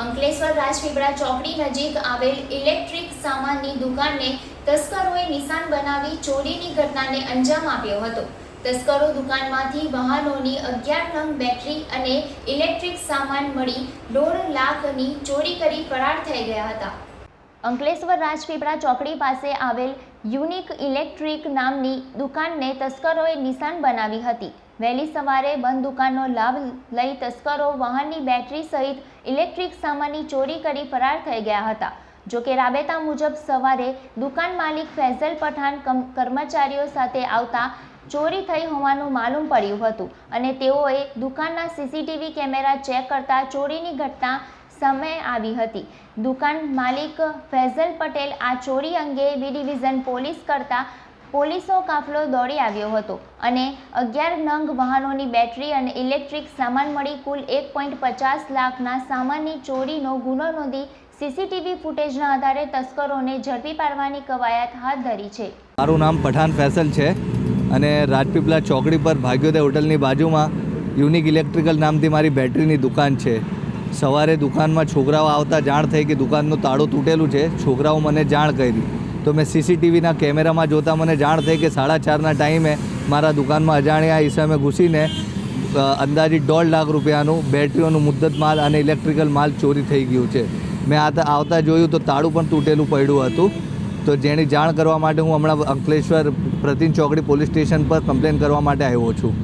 અંકલેશ્વર રાજપીપળા ચોકડી નજીક આવેલ ઇલેક્ટ્રિક સામાનની દુકાનને તસ્કરોએ નિશાન બનાવી ચોરીની ઘટનાને અંજામ આપ્યો હતો. તસ્કરો દુકાનમાંથી વાહનોની અગિયાર નંગ બેટરી અને ઇલેક્ટ્રિક સામાન મળી દોઢ લાખની ચોરી કરી ફરાર થઈ ગયા હતા. અંકલેશ્વર રાજપીપળા ચોકડી પાસે આવેલ યુનિક ઇલેક્ટ્રિક નામની દુકાનને તસ્કરોએ નિશાન બનાવી હતી. વહેલી સવારે બંધ દુકાનનો લાભ લઈ તસ્કરો વાહનની બેટરી સહિત ઇલેક્ટ્રિક સામાનની ચોરી કરી ફરાર થઈ ગયા હતા. જો કે રાબેતા મુજબ સવારે દુકાન માલિક ફૈઝલ પઠાણ કર્મચારીઓ સાથે આવતા ચોરી થઈ હોવાનું માલુમ પડ્યું હતું અને તેઓએ દુકાનના સીસીટીવી કેમેરા ચેક કરતા ચોરીની ઘટના સામે આવી હતી. દુકાન માલિક ફૈઝલ પટેલ આ ચોરી અંગે બી ડિવિઝન પોલીસ કરતા પોલીસો કાફલો દોડી આવ્યો હતો અને અગિયાર નંગ વાહનોની બેટરી અને ઇલેક્ટ્રિક સામાન મળી કુલ એક પોઈન્ટ પચાસ લાખના સામાનની ચોરીનો ગુનો નોંધી સીસીટીવી ફૂટેજના આધારે તસ્કરોને ઝડપી પાડવાની કવાયત હાથ ધરી છે. મારું નામ પઠાણ ફેસલ છે અને રાજપીપલા ચોકડી પર ભાગ્યોદય હોટલની બાજુમાં યુનિક ઇલેક્ટ્રિકલ નામથી મારી બેટરીની દુકાન છે. સવારે દુકાનમાં છોકરાઓ આવતા જાણ થઈ કે દુકાનનું તાળું તૂટેલું છે. છોકરાઓ મને જાણ કરી. તો મેં સીસીટીવીના કેમેરામાં જોતાં મને જાણ થઈ કે સાડા ચારના ટાઈમે મારા દુકાનમાં અજાણ્યા ઈસમે ઘૂસીને અંદાજિત દોઢ લાખ રૂપિયાનું બેટરીઓનું મુદ્દત માલ અને ઇલેક્ટ્રિકલ માલ ચોરી થઈ ગયું છે. મેં આવતા જોયું તો તાળું પણ તૂટેલું પડ્યું હતું. તો જેની જાણ કરવા માટે હું હમણાં અંકલેશ્વર પ્રતિન ચોકડી પોલીસ સ્ટેશન પર કમ્પ્લેન કરવા માટે આવ્યો છું.